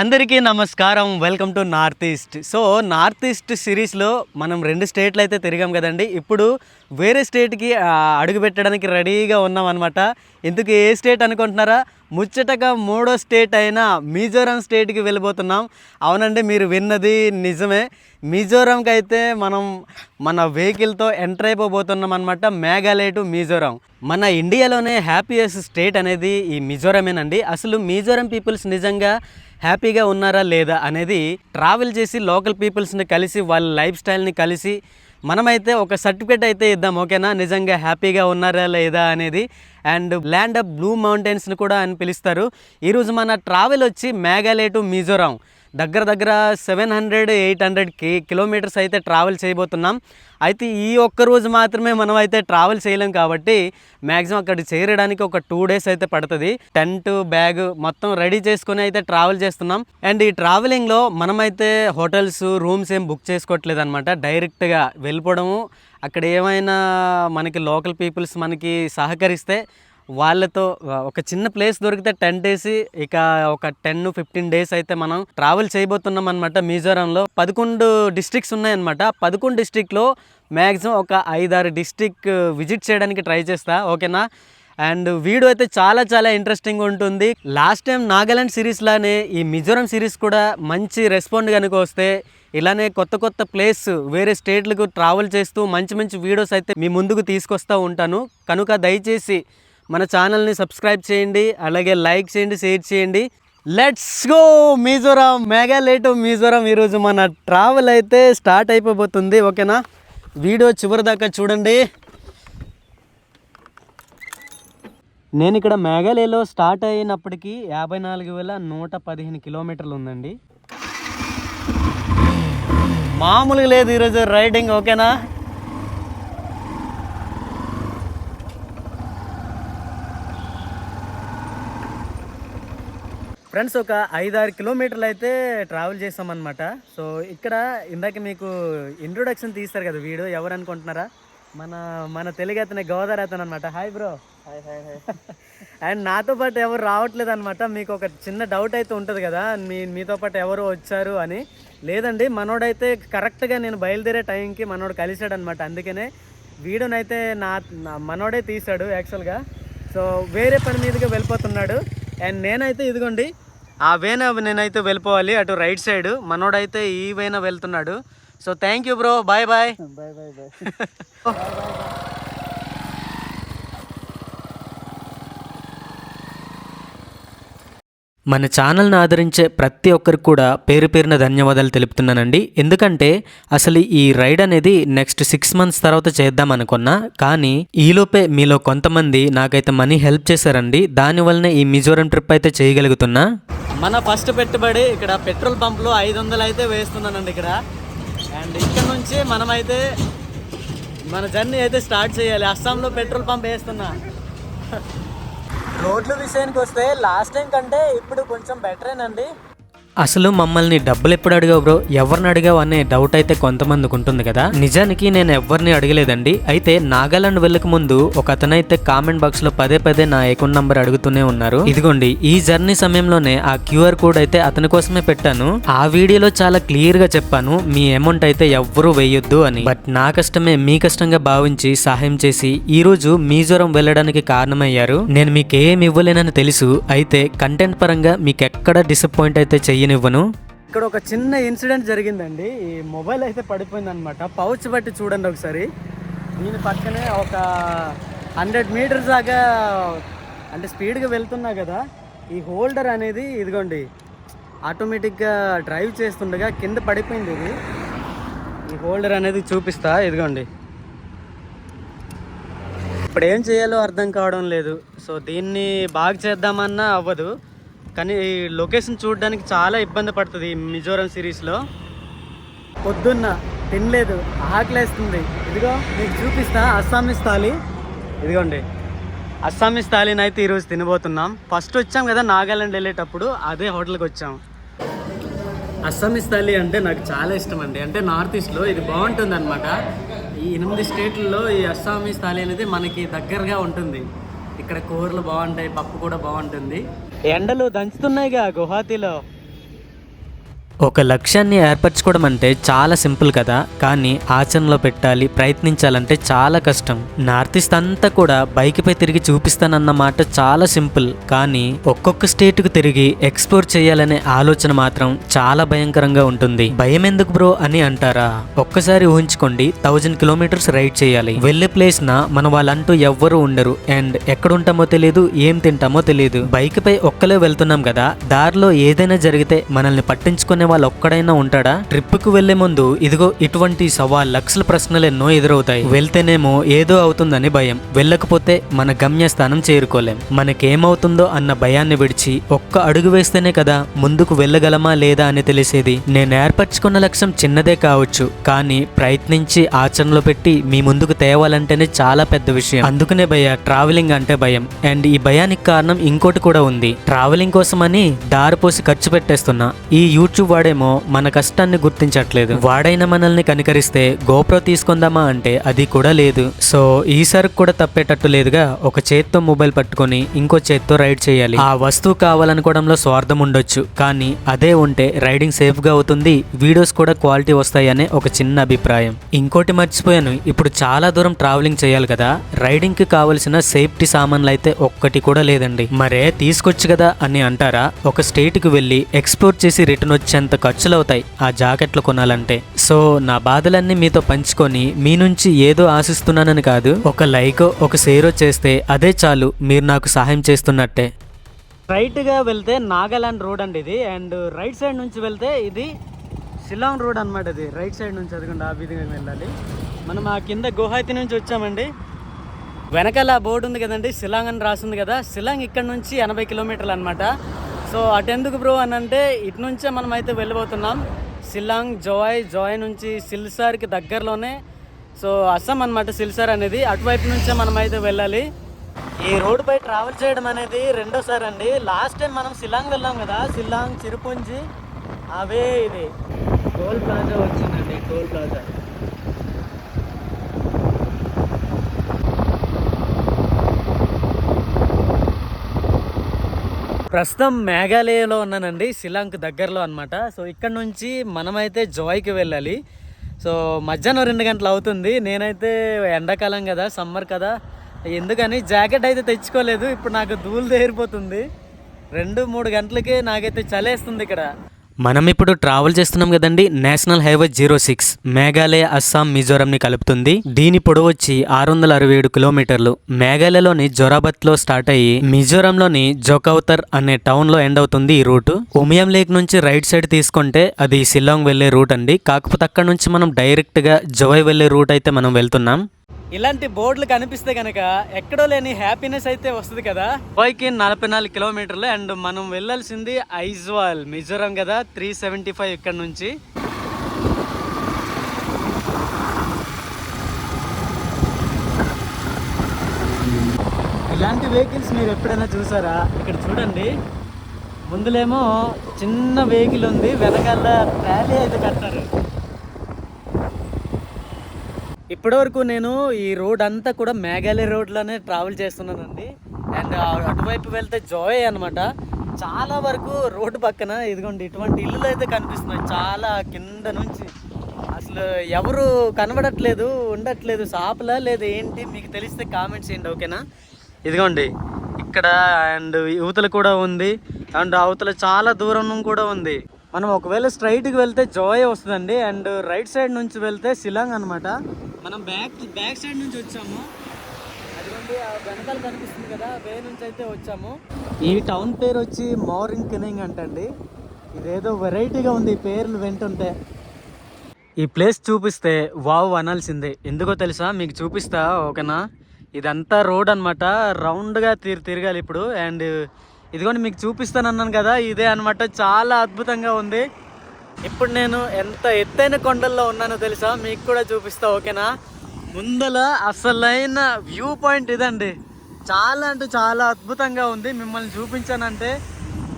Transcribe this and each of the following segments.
అందరికీ నమస్కారం. Welcome to North East so North East సిరీస్లో మనం రెండు స్టేట్లు అయితే తిరిగాం కదండి. ఇప్పుడు వేరే స్టేట్కి అడుగుపెట్టడానికి అడుగు పెట్టడానికి రెడీగా ఉన్నాం అనమాట ఎందుకు ఏ స్టేట్ అనుకుంటున్నారా? ముచ్చటగా మూడో స్టేట్ అయిన మిజోరాం స్టేట్కి వెళ్ళిపోతున్నాం అవునండి మీరు విన్నది నిజమే. మిజోరాంకి అయితే మనం మన వెహికల్తో ఎంటర్ అయిపోబోతున్నాం అనమాట మేఘాలయ టు మిజోరాం. మన ఇండియాలోనే హ్యాపీయెస్ట్ స్టేట్ అనేది ఈ మిజోరామేనండి. అసలు మిజోరాం పీపుల్స్ నిజంగా హ్యాపీగా ఉన్నారా లేదా అనేది ట్రావెల్ చేసి లోకల్ పీపుల్స్ని కలిసి వాళ్ళ లైఫ్ స్టైల్ని కలిసి మనమైతే ఒక సర్టిఫికేట్ అయితే ఇద్దాం ఓకేనా? నిజంగా హ్యాపీగా ఉన్నారా లేదా అనేది. అండ్ ల్యాండ్ ఆఫ్ బ్లూ మౌంటైన్స్ని కూడా అని పిలుస్తారు. ఈరోజు మన ట్రావెల్ వచ్చి మేఘాలయ టు మిజోరాం. దగ్గర దగ్గర సెవెన్ హండ్రెడ్ ఎయిట్ హండ్రెడ్కి కిలోమీటర్స్ అయితే ట్రావెల్ చేయబోతున్నాం. అయితే ఈ ఒక్క రోజు మాత్రమే మనం అయితే ట్రావెల్ చేయలేం కాబట్టి మ్యాక్సిమం అక్కడ చేరడానికి ఒక టూ డేస్ అయితే పడుతుంది. టెంట్ బ్యాగ్ మొత్తం రెడీ చేసుకుని అయితే ట్రావెల్ చేస్తున్నాం. అండ్ ఈ ట్రావెలింగ్లో మనమైతే హోటల్స్ రూమ్స్ ఏం బుక్ చేసుకోవట్లేదు అనమాట డైరెక్ట్గా వెళ్ళిపోవడము అక్కడ ఏమైనా మనకి లోకల్ పీపుల్స్ మనకి సహకరిస్తే వాళ్ళతో ఒక చిన్న ప్లేస్ దొరికితే టెంట్ వేసి ఇక ఒక టెన్ ఫిఫ్టీన్ డేస్ అయితే మనం ట్రావెల్ చేయబోతున్నాం అనమాట మిజోరాంలో పదకొండు డిస్ట్రిక్ట్స్ ఉన్నాయన్నమాట. పదకొండు డిస్ట్రిక్ట్లో మ్యాక్సిమం ఒక ఐదారు డిస్ట్రిక్ట్ విజిట్ చేయడానికి ట్రై చేస్తా ఓకేనా? అండ్ వీడియో అయితే చాలా చాలా ఇంట్రెస్టింగ్ ఉంటుంది. లాస్ట్ టైం నాగాలాండ్ సిరీస్లానే ఈ మిజోరం సిరీస్ కూడా మంచి రెస్పాండ్ కనుక వస్తే ఇలానే కొత్త కొత్త ప్లేస్ వేరే స్టేట్లకు ట్రావెల్ చేస్తూ మంచి మంచి వీడియోస్ అయితే మీ ముందుకు తీసుకొస్తూ ఉంటాను. కనుక దయచేసి మన ఛానల్ని సబ్స్క్రైబ్ చేయండి అలాగే లైక్ చేయండి షేర్ చేయండి. లెట్స్ గో మిజోరాం మేఘాలయటో మిజోరాం. ఈరోజు మన ట్రావెల్ అయితే స్టార్ట్ అయిపోబోతుంది ఓకేనా? వీడియో చివరి దాకా చూడండి. నేను ఇక్కడ మేఘాలయలో స్టార్ట్ అయినప్పటికీ యాభై నాలుగు వేల నూట పదిహేను కిలోమీటర్లు ఉందండి. మామూలుగా లేదు ఈరోజు రైడింగ్ ఓకేనా? ఫ్రెండ్స్ ఒక ఐదారు కిలోమీటర్లు అయితే ట్రావెల్ చేసామన్నమాట. సో ఇక్కడ ఇందాక మీకు ఇంట్రొడక్షన్ తీస్తారు కదా వీడియో ఎవరు అనుకుంటున్నారా? మన మన తెలుగు అతనే గోదావరి అతను అనమాట hi bro hi hi hi and నాతో పాటు ఎవరు రావట్లేదు అనమాట మీకు ఒక చిన్న డౌట్ అయితే ఉంటుంది కదా మీ మీతో పాటు ఎవరు వచ్చారు అని. లేదండి మనోడైతే కరెక్ట్గా నేను బయలుదేరే టైంకి మనోడు కలిశాడు అనమాట అందుకనే వీడియోనైతే నా మనోడే తీశాడు యాక్చువల్గా సో వేరే పని మీదకి వెళ్ళిపోతున్నాడు. అండ్ నేనైతే ఇదిగోండి ఆ వేన నేనైతే వెళ్ళిపోవాలి అటు రైట్ సైడ్. మనోడైతే ఈ వేన వెళ్తున్నాడు. So thank you bro bye bye. Bye bye bye. మన ఛానల్ని ఆదరించే ప్రతి ఒక్కరికి కూడా పేరు పేరున ధన్యవాదాలు తెలుపుతున్నానండి. ఎందుకంటే అసలు ఈ రైడ్ అనేది నెక్స్ట్ సిక్స్ మంత్స్ తర్వాత చేద్దాం అనుకున్నా కానీ ఈలోపే మీలో కొంతమంది నాకైతే మనీ హెల్ప్ చేశారండి. దానివల్లనే ఈ మిజోరం ట్రిప్ అయితే చేయగలుగుతున్నా. మన ఫస్ట్ పెట్టుబడి ఇక్కడ పెట్రోల్ పంప్లో ఐదు వందలు అయితే వేస్తున్నానండి ఇక్కడ. అండ్ ఇక్కడ నుంచి మనమైతే మన జర్నీ అయితే స్టార్ట్ చేయాలి. అస్సాంలో పెట్రోల్ పంప్ వేస్తున్నా. రోడ్ల విషయానికి వస్తే లాస్ట్ టైం కంటే ఇప్పుడు కొంచెం బెటరేనండి అసలు మమ్మల్ని డబ్బులు ఎప్పుడు అడిగావు బ్రో? ఎవరిని అడిగావు అనే డౌట్ అయితే కొంతమందికి ఉంటుంది కదా? నిజానికి నేను ఎవరిని అడగలేదండి. అయితే నాగాలాండ్ వెళ్ళక ముందు ఒక అతనైతే కామెంట్ బాక్స్లో పదే పదే నా అకౌంట్ నంబర్ అడుగుతూనే ఉన్నారు. ఇదిగోండి ఈ జర్నీ సమయంలోనే ఆ క్యూఆర్ కోడ్ అయితే అతని కోసమే పెట్టాను. ఆ వీడియోలో చాలా క్లియర్గా చెప్పాను మీ అమౌంట్ అయితే ఎవ్వరూ వేయొద్దు అని. బట్ నా కష్టమే మీ కష్టంగా భావించి సహాయం చేసి ఈ రోజు మీజోరం వెళ్ళడానికి కారణమయ్యారు. నేను మీకు ఏం ఇవ్వలేనని తెలుసు అయితే కంటెంట్ పరంగా మీకు ఎక్కడ డిసప్పాయింట్ అయితే చెయ్యనివ్వను ఇక్కడ ఒక చిన్న ఇన్సిడెంట్ జరిగిందండి. ఈ మొబైల్ అయితే పడిపోయింది అనమాట పౌచ్ బట్టి చూడండి ఒకసారి. దీని పక్కనే ఒక హండ్రెడ్ మీటర్స్ దాకా అంటే స్పీడ్గా వెళ్తున్నా కదా ఈ హోల్డర్ అనేది ఇదిగోండి ఆటోమేటిక్గా డ్రైవ్ చేస్తుండగా కింద పడిపోయింది ఇది. ఈ హోల్డర్ అనేది చూపిస్తా ఇదిగోండి. ఇప్పుడు ఏం చేయాలో అర్థం కావడం లేదు. సో దీన్ని బాగు చేద్దామన్నా అవ్వదు. కానీ ఈ లొకేషన్ చూడడానికి చాలా ఇబ్బంది పడుతుంది మిజోరం సిరీస్లో. పొద్దున్న తినలేదు ఆకలేస్తుంది. ఇదిగో మీకు చూపిస్తా అస్సామీస్ థాలి ఇదిగోండి. అస్సామీస్ థాలీని అయితే ఈరోజు తినబోతున్నాం. ఫస్ట్ వచ్చాం కదా నాగాలాండ్ వెళ్ళేటప్పుడు అదే హోటల్కి వచ్చాం. అస్సామీస్ థాలీ అంటే నాకు చాలా ఇష్టం అండి అంటే నార్త్ ఈస్ట్లో ఇది బాగుంటుంది అనమాట ఈ ఎనిమిది స్టేట్లలో ఈ అస్సామీస్ థాలీ అనేది మనకి దగ్గరగా ఉంటుంది. ఇక్కడ కూరలు బాగుంటాయి పప్పు కూడా బాగుంటుంది. ఎండలు దంచుతున్నాయిగా గుహాతీలో ఒక లక్ష్యాన్ని ఏర్పరచుకోవడం అంటే చాలా సింపుల్ కదా. కానీ ఆచరణలో పెట్టాలి ప్రయత్నించాలంటే చాలా కష్టం. నార్త్ ఈస్ట్ అంతా కూడా బైక్పై తిరిగి చూపిస్తానన్న మాట చాలా సింపుల్. కానీ ఒక్కొక్క స్టేట్కు తిరిగి ఎక్స్ప్లోర్ చేయాలనే ఆలోచన మాత్రం చాలా భయంకరంగా ఉంటుంది. భయం ఎందుకు బ్రో అని అంటారా? ఒక్కసారి ఊహించుకోండి థౌజండ్ కిలోమీటర్స్ రైడ్ చేయాలి. వెళ్ళే ప్లేస్ నా మన వాళ్ళంటూ ఎవ్వరూ ఉండరు. అండ్ ఎక్కడ ఉంటామో తెలియదు ఏం తింటామో తెలియదు బైక్ పై ఒక్కలే వెళ్తున్నాం కదా. దారిలో ఏదైనా జరిగితే మనల్ని పట్టించుకునే వాళ్ళు ఒక్కడైనా ఉంటాడా? ట్రిప్కు వెళ్ళే ముందు ఇదిగో ఇటువంటి సవా లక్షల ప్రశ్నలు ఎన్నో ఎదురవుతాయి. వెళ్తేనేమో ఏదో అవుతుందని భయం. వెళ్ళకపోతే మన గమ్యస్థానం చేరుకోలేం. మనకేమవుతుందో అన్న భయాన్ని విడిచి ఒక్క అడుగు వేస్తేనే కదా ముందుకు వెళ్ళగలమా లేదా అని తెలిసేది. నేను ఏర్పరచుకున్న లక్ష్యం చిన్నదే కావచ్చు కానీ ప్రయత్నించి ఆచరణలో పెట్టి మీ ముందుకు తేవాలంటేనే చాలా పెద్ద విషయం. అందుకనే భయ ట్రావెలింగ్ అంటే భయం. అండ్ ఈ భయానికి కారణం ఇంకోటి కూడా ఉంది. ట్రావెలింగ్ కోసమని దారిపోసి ఖర్చు పెట్టేస్తున్నా. ఈ యూట్యూబ్ వాడేమో మన కష్టాన్ని గుర్తించట్లేదు. వాడైన మనల్ని కనికరిస్తే గోప్రో తీసుకుందామా అంటే అది కూడా లేదు. సో ఈ సరుకు కూడా తప్పేటట్టు లేదుగా ఒక చేత్తో మొబైల్ పట్టుకొని ఇంకో చేత్తో రైడ్ చేయాలి. ఆ వస్తువు కావాలనుకోవడంలో స్వార్థం ఉండొచ్చు కానీ అదే ఉంటే రైడింగ్ సేఫ్గా అవుతుంది వీడియోస్ కూడా క్వాలిటీ వస్తాయనే ఒక చిన్న అభిప్రాయం. ఇంకోటి మర్చిపోయాను ఇప్పుడు చాలా దూరం ట్రావెలింగ్ చేయాలి కదా రైడింగ్కి కావలసిన సేఫ్టీ సామాన్లు అయితే ఒక్కటి కూడా లేదండి. మరే తీసుకొచ్చు కదా అని అంటారా? ఒక స్టేట్కి వెళ్ళి ఎక్స్ప్లోర్ చేసి రిటర్న్ వచ్చేంత ఖర్చులు అవుతాయి ఆ జాకెట్లు కొనాలంటే. సో నా బాధలన్నీ మీతో పంచుకొని మీ నుంచి ఏదో ఆశిస్తున్నానని కాదు ఒక లైక్ ఒక షేరో చేస్తే అదే చాలు మీరు నాకు సహాయం చేస్తున్నట్టే. రైట్గా వెళ్తే నాగాలాండ్ రోడ్ అండి ఇది అండ్ రైట్ సైడ్ నుంచి వెళ్తే ఇది షిల్లాంగ్ రోడ్ అనమాట ఇది. రైట్ సైడ్ నుంచి అదిగండి ఆ విధంగా వెళ్ళాలి. మనం ఆ కింద గుహాతి నుంచి వచ్చామండి. వెనకాల బోర్డు ఉంది కదండి షిలాంగ్ అని రాసింది కదా షిలాంగ్ ఇక్కడ నుంచి ఎనభై కిలోమీటర్లు అనమాట సో అటెందుకు బ్రో అని అంటే ఇటు నుంచే మనం అయితే వెళ్ళిపోతున్నాం సిల్లాంగ్ జోయ్ జోయ్ నుంచి సిల్సార్కి దగ్గరలోనే. సో అస్సాం అనమాట సిల్సార్ అనేది. అటువైపు నుంచే మనం అయితే వెళ్ళాలి. ఈ రోడ్ పై ట్రావెల్ చేయడం అనేది రెండోసారి అండి. లాస్ట్ టైం మనం సిల్లాంగ్ వెళ్ళాం కదా. సిల్లాంగ్ చిరుపుంజి అవే ఇది టోల్ ప్లాజా వచ్చిందండి టోల్ ప్లాజా. ప్రస్తుతం మేఘాలయలో ఉన్నానండి షిలాంగ్ దగ్గరలో అనమాట సో ఇక్కడ నుంచి మనమైతే జోయ్కి వెళ్ళాలి. సో మధ్యాహ్నం రెండు గంటలు అవుతుంది. నేనైతే ఎండాకాలం కదా సమ్మర్ కదా. ఎందుకని జాకెట్ అయితే తెచ్చుకోలేదు. ఇప్పుడు నాకు ధూళి దేరిపోతుంది రెండు మూడు గంటలకే నాకైతే చలేస్తుంది ఇక్కడ. మనం ఇప్పుడు ట్రావెల్ చేస్తున్నాం కదండి national highway zero six Meghalaya Assam మిజోరంని కలుపుతుంది. దీని పొడవు వచ్చి ఆరు వందల అరవై ఏడు కిలోమీటర్లు. మేఘాలయలోని జొరాబత్లో స్టార్ట్ అయ్యి మిజోరంలోని జోకౌతర్ అనే టౌన్లో ఎండ్ అవుతుంది ఈ రూట్. ఉమియం లేక్ నుంచి రైట్ సైడ్ తీసుకుంటే అది షిల్లాంగ్ వెళ్ళే రూట్ అండి. కాకపోతే అక్కడ నుంచి మనం డైరెక్ట్గా జోవై వెళ్ళే రూట్ అయితే మనం వెళ్తున్నాం. ఇలాంటి బోర్డులు కనిపిస్తే కనుక ఎక్కడో లేని హ్యాపీనెస్ అయితే వస్తుంది కదా. బైకి నలభై నాలుగు కిలోమీటర్లు అండ్ మనం వెళ్ళాల్సింది ఐజ్వాల్ మిజోరం కదా త్రీ సెవెంటీ ఫైవ్ ఇక్కడ నుంచి. ఇలాంటి వెహికల్స్ మీరు ఎప్పుడైనా చూసారా? ఇక్కడ చూడండి. ముందులేమో చిన్న వెహికల్ ఉంది వెనకాల ట్రాలీ అయితే కట్టారు. ఇప్పటివరకు నేను ఈ రోడ్ అంతా కూడా మేఘాలయ రోడ్లోనే ట్రావెల్ చేస్తున్నానండి. అండ్ అటువైపు వెళ్తే జాయ్ అనమాట చాలా వరకు రోడ్డు పక్కన ఇదిగోండి ఇటువంటి ఇల్లులు అయితే కనిపిస్తున్నాయి. చాలా కింద నుంచి. అసలు ఎవరు కనబడట్లేదు ఉండట్లేదు. షాపులా లేదు ఏంటి? మీకు తెలిస్తే కామెంట్స్ చేయండి ఓకేనా ఇదిగోండి ఇక్కడ అండ్ యువతల కూడా ఉంది. అండ్ అవతల చాలా దూరం కూడా ఉంది. మనం ఒకవేళ స్ట్రైట్కి వెళ్తే జోయ్ వస్తుందండి. అండ్ రైట్ సైడ్ నుంచి వెళ్తే సిలాంగ్ అనమాట మనం బ్యాక్ బ్యాక్ సైడ్ నుంచి వచ్చాము. అదిగోండి ఆ వెనకాల కనిపిస్తుంది కదా వే నుంచి అయితే వచ్చాము. ఈ టౌన్ పేరు వచ్చి మోరింగ్ కినింగ్ అంటండి. ఇదేదో వెరైటీగా ఉంది ఈ పేర్లు వింటుంటే. ఈ ప్లేస్ చూపిస్తే వావ్ అనాల్సిందే. ఎందుకో తెలుసా? మీకు చూపిస్తా ఓకేనా? ఇదంతా రోడ్ అనమాట రౌండ్గా తిరి తిరగాలి ఇప్పుడు. అండ్ ఇదిగోండి మీకు చూపిస్తాను అన్నాను కదా ఇదే అనమాట చాలా అద్భుతంగా ఉంది. ఇప్పుడు నేను ఎంత ఎత్తైన కొండల్లో ఉన్నానో తెలుసా? మీకు కూడా చూపిస్తా ఓకేనా? ముందల అసలైన వ్యూ పాయింట్ ఇదండి. చాలా అంటే చాలా అద్భుతంగా ఉంది. మిమ్మల్ని చూపించానంటే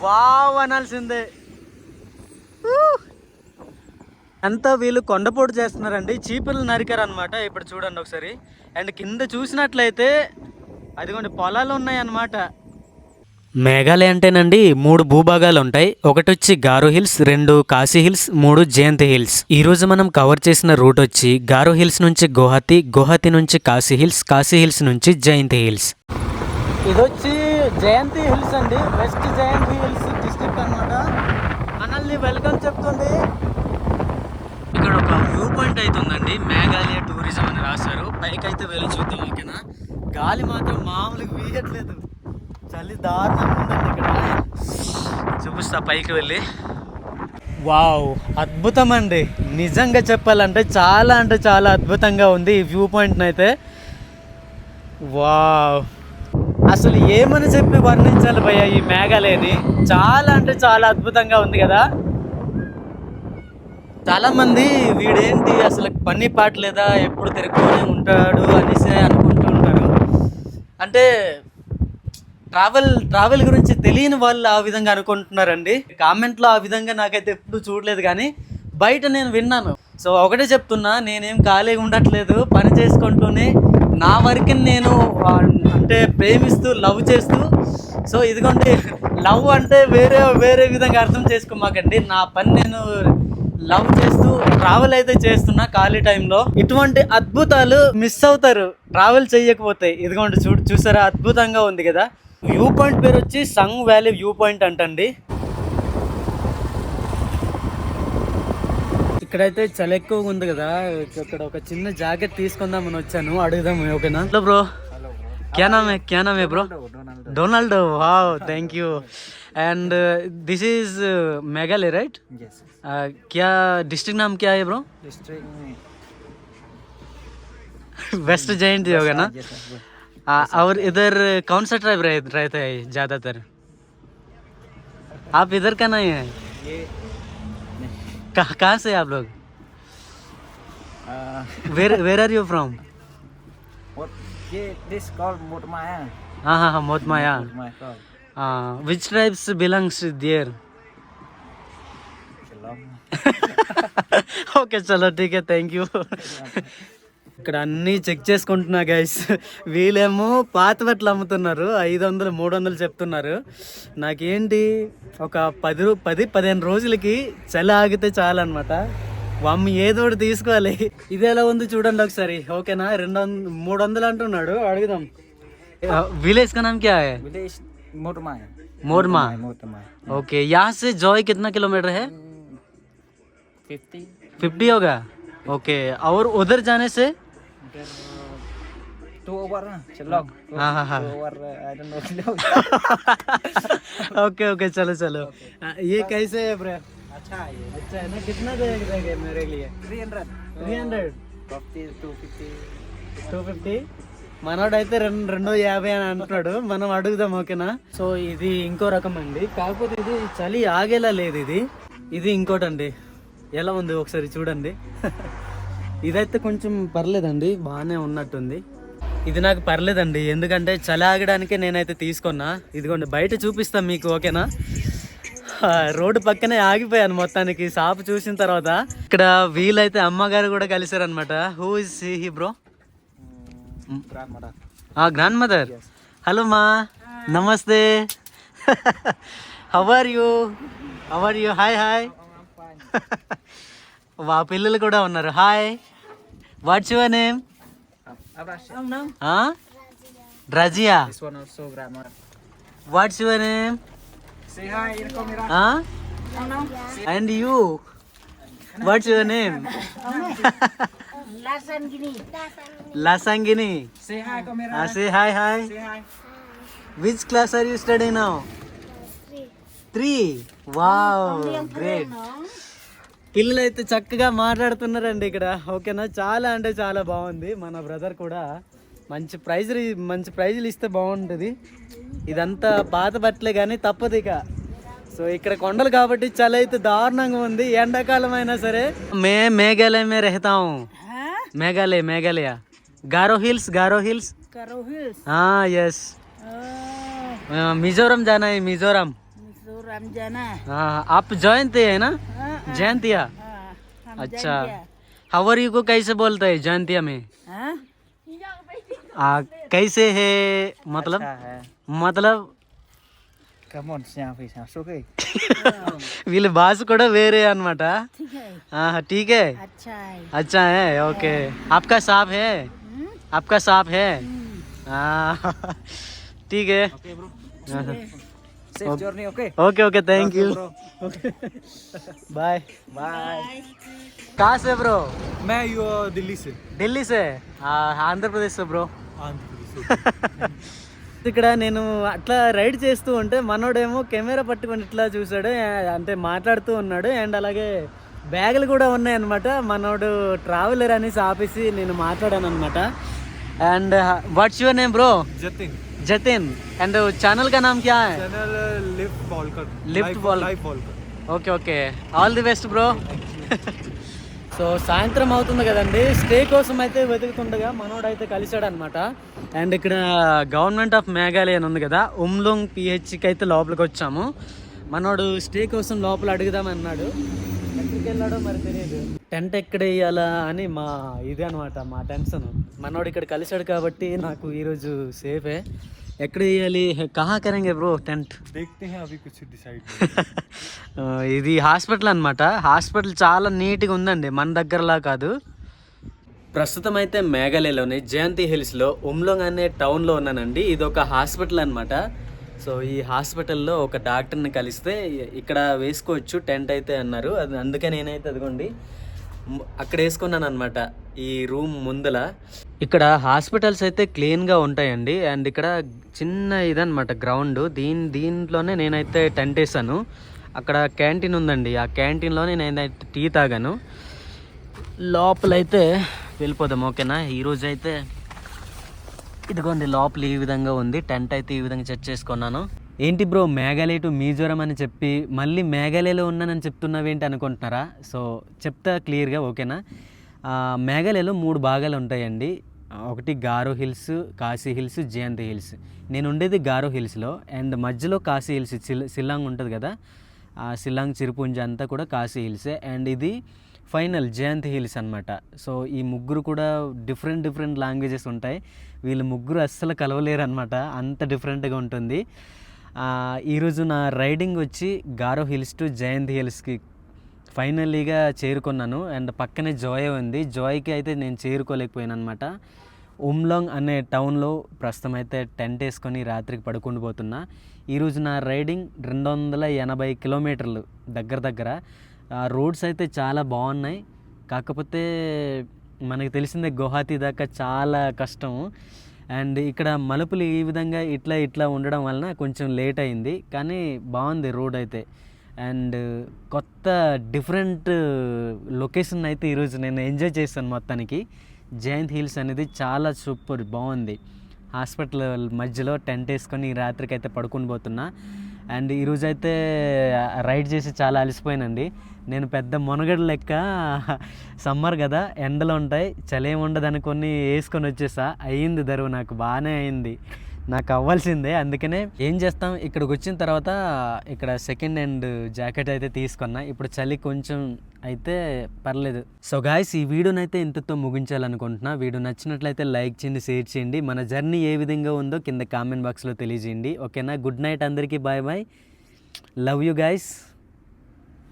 వావ్ అనాల్సిందే. ఎంత అంతా వీళ్ళు కొండపోటు చేస్తున్నారండి. చీపులు నరికారు అనమాట ఇప్పుడు చూడండి ఒకసారి. అండ్ కింద చూసినట్లయితే అదిగోండి పొలాలు ఉన్నాయన్నమాట. మేఘాలయ అంటేనండి మూడు భూభాగాలు ఉంటాయి. ఒకటి వచ్చి గారో హిల్స్ రెండు కాశీ హిల్స్ మూడు జయంతి హిల్స్. ఈ రోజు మనం కవర్ చేసిన రూట్ వచ్చి గారో హిల్స్ నుంచి గువాహతి గువాహతి నుంచి కాశీ హిల్స్ కాశీ హిల్స్ నుంచి జయంతి హిల్స్. ఇది వచ్చి జయంతి హిల్స్ అండి. వెస్ట్ జయంతి హిల్స్ డిస్ట్రిక్ట్ అనమాట మనల్ని వెల్కమ్ చెప్తుంది. ఇక్కడ ఒక వ్యూ పాయింట్ అయితే ఉందండి మేఘాలయ టూరిజం అని రాశారు. పైకి అయితే వెళ్ళి చూద్దాం ఓకేనా? గాలి మాత్రం మామూలుగా వీయట్లేదు. చలి దారుణంగా ఇక్కడ. చూపిస్తా పైకి వెళ్ళి. వావ్ అద్భుతం అండి నిజంగా చెప్పాలంటే చాలా అంటే చాలా అద్భుతంగా ఉంది ఈ వ్యూ పాయింట్ని అయితే. వావ్. అసలు ఏమని చెప్పి వర్ణించాలి భయ్య ఈ మేఘాలయని? చాలా అంటే చాలా అద్భుతంగా ఉంది కదా. చాలామంది వీడేంటి అసలు పని పాట లేదా ఎప్పుడు తిరుగుతూనే ఉంటాడు అనేసి అనుకుంటూ ఉంటారు. అంటే ట్రావెల్ ట్రావెల్ గురించి తెలియని వాళ్ళు ఆ విధంగా అనుకుంటున్నారండి. కామెంట్లో ఆ విధంగా నాకైతే ఎప్పుడు చూడలేదు కానీ బయట నేను విన్నాను. సో ఒకటే చెప్తున్నా నేనేం ఖాళీగా ఉండట్లేదు. పని చేసుకుంటూనే నా వరకు నేను అంటే ప్రేమిస్తూ లవ్ చేస్తూ సో ఇదిగోండి లవ్ అంటే వేరే వేరే విధంగా అర్థం చేసుకోమాకండి. నా పని నేను లవ్ చేస్తూ ట్రావెల్ అయితే చేస్తున్నా ఖాళీ టైంలో. ఇటువంటి అద్భుతాలు మిస్ అవుతారు. ట్రావెల్ చేయకపోతే ఇదిగోండి చూ చూసారా అద్భుతంగా ఉంది కదా. వ్యూ పాయింట్ పేరు వచ్చి సంగ్ వ్యాలీ వ్యూ పాయింట్ అంటండి. ఇక్కడైతే చాలా ఎక్కువగా ఉంది కదా ఇక్కడ ఒక చిన్న జాకెట్ తీసుకుందామని వచ్చాను అడుగుదాం ఓకేనా? హలో బ్రో క్యానామే క్యానామే bro Donald wow thank you and this is Meghalaya right క్యా డిస్ట్రిక్ట్ నామ్ క్యా బ్రో డిస్ట్రిక్ట్ వెస్ట్ జయంతి ఓకేనా और इधर कौन सा ट्राइब रह, रहता है ज़्यादातर? आप इधर का नहीं है? कहाँ कहाँ से आप लोग? Where where are you from हाँ हाँ हाँ मोतमाया which tribes belongs there okay चलो। ठीक है थैंक यू ఇక్కడ అన్నీ చెక్ చేసుకుంటున్నా గైస్ వీళ్ళేమో పాత బట్టలు అమ్ముతున్నారు ఐదు వందలు మూడు వందలు చెప్తున్నారు నాకేంటి ఒక పది రూ పది పదిహేను రోజులకి చలి ఆగితే చాలన్నమాట మమ్మీ ఏదో ఒకటి తీసుకోవాలి ఇది ఎలా ఉంది చూడండి ఒకసారి ఓకేనా రెండు వంద మూడు వందలు అంటున్నాడు అడుగుదాం విలేజ్ का नाम क्या है Village Mutmaya. मोरमा Mutmaya. ओके यहाँ से जॉय कितना किलोमीटर है Fifty. फिफ्टी होगा ओके और उधर जाने से Then, uh, two over ना Shalom. Two, हाँ हाँ हाँ two over. Uh, I don't know. kilometer. Okay okay चलो चलो हाँ, ये कैसे है ब्रो अच्छा है ये. अच्छा है ना कितना देगा मेरे लिए Three hundred. Three hundred Fifty, two fifty. Two fifty మనోడైతే రెండు రెండు యాభై అని అంటున్నాడు మనం అడుగుదాం ఓకేనా సో ఇది ఇంకో రకం అండి కాకపోతే ఇది చలి ఆగేలా లేదు ఇది ఇది ఇంకోటండి ఎలా ఉంది ఒకసారి చూడండి ఇదైతే కొంచెం పర్లేదండి బాగానే ఉన్నట్టుంది. ఇది నాకు పర్లేదండి ఎందుకంటే చలి ఆగడానికే నేనైతే తీసుకున్నా. ఇదిగోండి బయట చూపిస్తాం మీకు ఓకేనా? రోడ్డు పక్కనే ఆగిపోయాను మొత్తానికి షాప్ చూసిన తర్వాత. ఇక్కడ వీలైతే అమ్మగారు కూడా కలిసారనమాట who is he bro. Grandmother hello మా నమస్తే how are you how are you hi hi వా పిల్లలు కూడా ఉన్నారు. Hi What's your name? Abrasham. Huh? Razia. This one also grammar. What's your name? Say hi, Irkomira. Huh? And you? What's your name? Lasangini. Lasangini. Say hi, Komira. Uh, ah, say hi, hi. Say hi. Which class are you studying now? Three. Three. Wow, great. పిల్లలు అయితే చక్కగా మాట్లాడుతున్నారండి ఇక్కడ. ఓకేనా? చాలా అంటే చాలా బాగుంది. మన బ్రదర్ కూడా మంచి ప్రైజులు మంచి ప్రైజులు ఇస్తే బాగుంటుంది. ఇదంతా పాత బట్టలే కానీ తప్పదు ఇక. సో ఇక్కడ కొండలు కాబట్టి చలి అయితే దారుణంగా ఉంది. ఎండాకాలం అయినా సరే. మే మేఘాలయ మే రెహతాం. Meghalaya Meghalaya. Garo hills Garo hills. Yes Mizoram జానా మిజోరం. मिजोरम जाना है मिजोरम मिजोरम जाना हाँ आप जयंती है ना हाँ, जयंतिया हाँ, हम अच्छा हवर यू को कैसे बोलते हैं जयंतिया में हाँ? आ, कैसे है मतलब अच्छा है मतलब Come on, यहाँ पे यहाँ सो गए వీళ్ళ భాష కూడా వేరే అనమాట ठीक है ठीक है अच्छा है अच्छा है ओके आपका साफ है हम्म? आपका साफ है हम्म, हाँ, ठीक है ओके ब्रो हाँ, safe journey okay okay okay thank you bro bye bye कहाँ से ब्रो मैं यू दिल्ली से ఢిల్లీ సే ఆంధ్ర ప్రదేశ్ से బ్రో आंध्र प्रदेश ఇక్కడ నేను అట్లా రైడ్ చేస్తూ ఉంటే మనోడేమో కెమెరా పట్టుకొని ఇట్లా చూసాడు ఆ- అంటే మాట్లాడుతూ ఉన్నాడు అండ్ అలాగే బ్యాగులు కూడా ఉన్నాయన్నమాట మనోడు ట్రావెలర్ అనేసి ఆపేసి నేను మాట్లాడాను అనమాట and what's your name bro Jatin Jatin and channel का नाम क्या है channel lift बॉलकर Lift ball- live बॉलकर okay okay all the best bro so సాయంత్రం అవుతుంది కదండి స్టే కోసం అయితే వెతుకుతుండగా మనోడైతే కలిశాడు అనమాట అండ్ ఇక్కడ గవర్నమెంట్ ఆఫ్ మేఘాలయ అని ఉంది కదా ఉమ్లుంగ్ పిహెచ్కి అయితే లోపలికి వచ్చాము మనోడు స్టే కోసం లోపల అడుగుదామన్నాడు ఎక్కడికి వెళ్ళాడో మరి తెలియదు టెంట్ ఎక్కడ వేయాలా అని మా ఇదే అనమాట మా టెన్షన్. మనోడు ఇక్కడ కలిశాడు కాబట్టి నాకు ఈరోజు సేఫే. ఎక్కడ వేయాలి కహా కరెంగే బ్రో టెంట్. ఇది హాస్పిటల్ అనమాట హాస్పిటల్ చాలా నీట్గా ఉందండి మన దగ్గరలా కాదు. ప్రస్తుతం అయితే మేఘాలయలోని జయంతి హిల్స్లో ఉమ్లోంగ్ అనే టౌన్లో ఉన్నానండి. ఇది ఒక హాస్పిటల్ అనమాట సో ఈ హాస్పిటల్లో ఒక డాక్టర్ని కలిస్తే ఇక్కడ వేసుకోవచ్చు టెంట్ అయితే అన్నారు. అది అందుకే నేనైతే అదిగోండి అక్కడ వేసుకున్నాను అనమాట ఈ రూమ్ ముందల. ఇక్కడ హాస్పిటల్స్ అయితే క్లీన్గా ఉంటాయండి. అండ్ ఇక్కడ చిన్న ఇదనమాట గ్రౌండ్. దీని దీంట్లోనే నేనైతే టెంట్ వేసాను. అక్కడ క్యాంటీన్ ఉందండి. ఆ క్యాంటీన్లోనే నేనైతే టీ తాగాను. లోపలైతే వెళ్ళిపోదాం ఓకేనా? ఈరోజు అయితే ఇదిగోండి లోపల ఈ విధంగా ఉంది. టెంట్ అయితే ఈ విధంగా సెట్ చేసుకున్నాను. ఏంటి బ్రో మేఘాలయ టు మిజోరం అని చెప్పి మళ్ళీ మేఘాలయలో ఉన్నానని చెప్తున్నావేంటి అనుకుంటున్నారా? సో చెప్తా క్లియర్గా ఓకేనా? మేఘాలయలో మూడు భాగాలు ఉంటాయండి. ఒకటి Garo hills Khasi hills Jaintia hills. నేను ఉండేది గారో హిల్స్లో. అండ్ మధ్యలో కాశీ హిల్స్ సిల్ సిల్లాంగ్ ఉంటుంది కదా? ఆ సిల్లాంగ్ చిరుపుంజ అంతా కూడా కాశీ హిల్సే. అండ్ ఇది ఫైనల్ జయంతి హిల్స్ అనమాట సో ఈ ముగ్గురు కూడా డిఫరెంట్ డిఫరెంట్ లాంగ్వేజెస్ ఉంటాయి. వీళ్ళు ముగ్గురు అస్సలు కలవలేరు అనమాట అంత డిఫరెంట్గా ఉంటుంది. ఈరోజు నా రైడింగ్ వచ్చి గారో హిల్స్ టు జయంత్ హిల్స్కి ఫైనల్లీగా చేరుకున్నాను. అండ్ పక్కనే జాయ్ ఉంది. జోయ్కి అయితే నేను చేరుకోలేకపోయాను అనమాట ఉమ్లాంగ్ అనే టౌన్లో ప్రస్తుతం అయితే టెంట్ వేసుకొని రాత్రికి పడుకుండి పోతున్నా. ఈరోజు నా రైడింగ్ రెండు వందల ఎనభై కిలోమీటర్లు దగ్గర దగ్గర. రోడ్స్ అయితే చాలా బాగున్నాయి. కాకపోతే మనకి తెలిసిందే గుహాతి దాకా చాలా కష్టం. అండ్ ఇక్కడ మలుపులు ఈ విధంగా ఇట్లా ఇట్లా ఉండడం వలన కొంచెం లేట్ అయింది. కానీ బాగుంది రోడ్ అయితే. అండ్ కొత్త డిఫరెంట్ లొకేషన్ అయితే ఈరోజు నేను ఎంజాయ్ చేశాను మొత్తానికి. జయంత్ హిల్స్ అనేది చాలా సూపర్ బాగుంది. హాస్పిటల్ మధ్యలో టెంట్ వేసుకొని రాత్రికి అయితే పడుకొని పోతున్నా. అండ్ ఈరోజు అయితే రైడ్ చేసి చాలా అలసిపోయానండి. నేను పెద్ద మునగడు లెక్క సమ్మర్ కదా ఎండలు ఉంటాయి చలి ఏమి ఉండదు అనుకొని వేసుకొని వచ్చేసా. అయ్యింది దరువు నాకు బాగానే అయింది నాకు అవ్వాల్సిందే అందుకనే ఏం చేస్తాం ఇక్కడికి వచ్చిన తర్వాత ఇక్కడ సెకండ్ హ్యాండ్ జాకెట్ అయితే తీసుకున్నా. ఇప్పుడు చలి కొంచెం అయితే పర్లేదు. సో గాయస్ ఈ వీడియోని అయితే ఇంతతో ముగించాలనుకుంటున్నా. వీడియో నచ్చినట్లయితే లైక్ చేయండి షేర్ చేయండి. మన జర్నీ ఏ విధంగా ఉందో కింద కామెంట్ బాక్స్లో తెలియజేయండి. ఓకేనా? గుడ్ నైట్ అందరికీ. Bye bye. Love you guys.